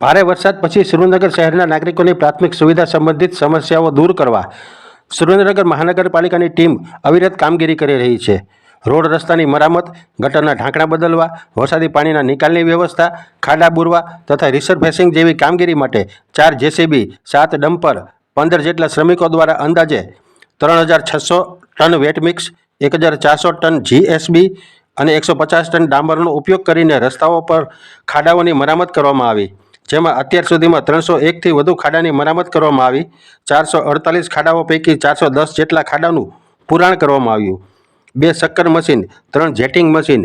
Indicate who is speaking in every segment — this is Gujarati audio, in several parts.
Speaker 1: ભારે વરસાદ પછી સુરેન્દ્રનગર શહેરના નાગરિકોની પ્રાથમિક સુવિધા સંબંધિત સમસ્યાઓ દૂર કરવા સુરેન્દ્રનગર મહાનગરપાલિકાની ટીમ અવિરત કામગીરી કરી રહી છે. રોડ રસ્તાની મરામત, ગટરના ઢાંકણા બદલવા, વરસાદી પાણીના નિકાલની વ્યવસ્થા, ખાડા બુરવા તથા રિસર્ફેસિંગ જેવી કામગીરી માટે ચાર જેસીબી, સાત ડમ્પર, પંદર જેટલા શ્રમિકો દ્વારા અંદાજે ત્રણ હજાર છસો ટન વેટ મિક્સ, એક હજાર ચારસો ટન જીએસબી અને એકસો પચાસ ટન ડાંબરનો ઉપયોગ કરીને રસ્તાઓ પર ખાડાઓની મરામત કરવામાં આવી. જેમાં અત્યાર સુધીમાં ત્રણસો એકથી વધુ ખાડાની મરામત કરવામાં આવી. ચારસો અડતાલીસ ખાડાઓ પૈકી ચારસો દસ જેટલા ખાડાનું પુરાણ કરવામાં આવ્યું. બે શક્કર મશીન, ત્રણ જેટિંગ મશીન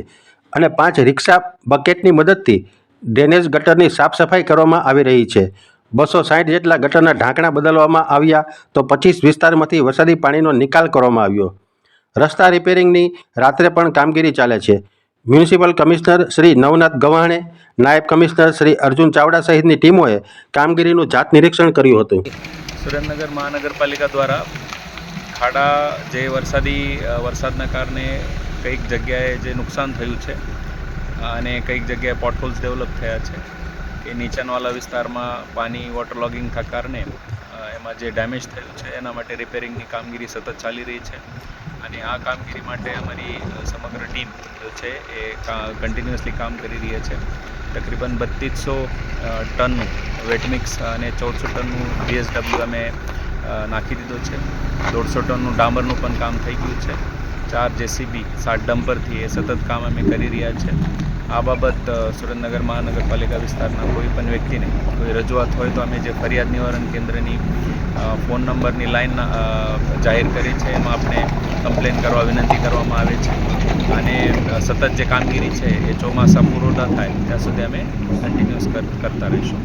Speaker 1: અને પાંચ રિક્ષા બકેટની મદદથી ડ્રેનેજ ગટરની સાફ સફાઈ કરવામાં આવી રહી છે. બસો સાઠ જેટલા ગટરના ઢાંકણા બદલવામાં આવ્યા તો પચીસ વિસ્તારમાંથી વરસાદી પાણીનો નિકાલ કરવામાં આવ્યો. રસ્તા રિપેરિંગની રાત્રે પણ કામગીરી ચાલે છે. મ્યુનિસિપલ કમિશનર શ્રી નવનાથ ગવાણે, નાયબ કમિશનર શ્રી અર્જુન ચાવડા સહિતની ટીમોએ કામગીરીનું જાત નિરીક્ષણ કર્યું હતું.
Speaker 2: સુરેન્દ્રનગર મહાનગરપાલિકા દ્વારા ખાડા જે વરસાદી વરસાદના કારણે કંઈક જગ્યાએ જે નુકસાન થયું છે, અને કંઈક જગ્યાએ પોટહોલ્સ ડેવલપ થયા છે, કે નીચાણવાળા વિસ્તારમાં પાણી વોટર લોગિંગના કારણે એમાં જે ડેમેજ થયું છે, એના માટે રિપેરિંગની કામગીરી સતત ચાલી રહી છે. અને આ કામગીરી માટે અમારી સમગ્ર ટીમ છે એ કન્ટિન્યુઅસલી કામ કરી રહી છે. તકરીબન બત્રીસો ટનનું વેટમિક્સ અને ચૌદસો ટનનું બીએસડબલ્યુ અમે નાખી દીધો છે. દોઢસો ટનનું ડામરનું પણ કામ થઈ ગયું છે. ચાર જેસીબી સાત ડમ્પરથી એ સતત કામ અમે કરી રહ્યા છે. આ બાબત સુરેન્દ્રનગર મહાનગરપાલિકા વિસ્તારના કોઈ પણ વ્યક્તિને કોઈ રજૂઆત હોય તો અમે જે ફરિયાદ નિવારણ કેન્દ્રની ફોન નંબરની લાઈન જાહેર કરી છે, એમાં આપણે કમ્પ્લેન કરવા, વિનંતી કરવામાં આવે છે. અને સતત જે કામગીરી છે એ ચોમાસા પૂરો ન થાય, ત્યાં સુધી અમે કન્ટિન્યુઅસ કરતા રહીશું.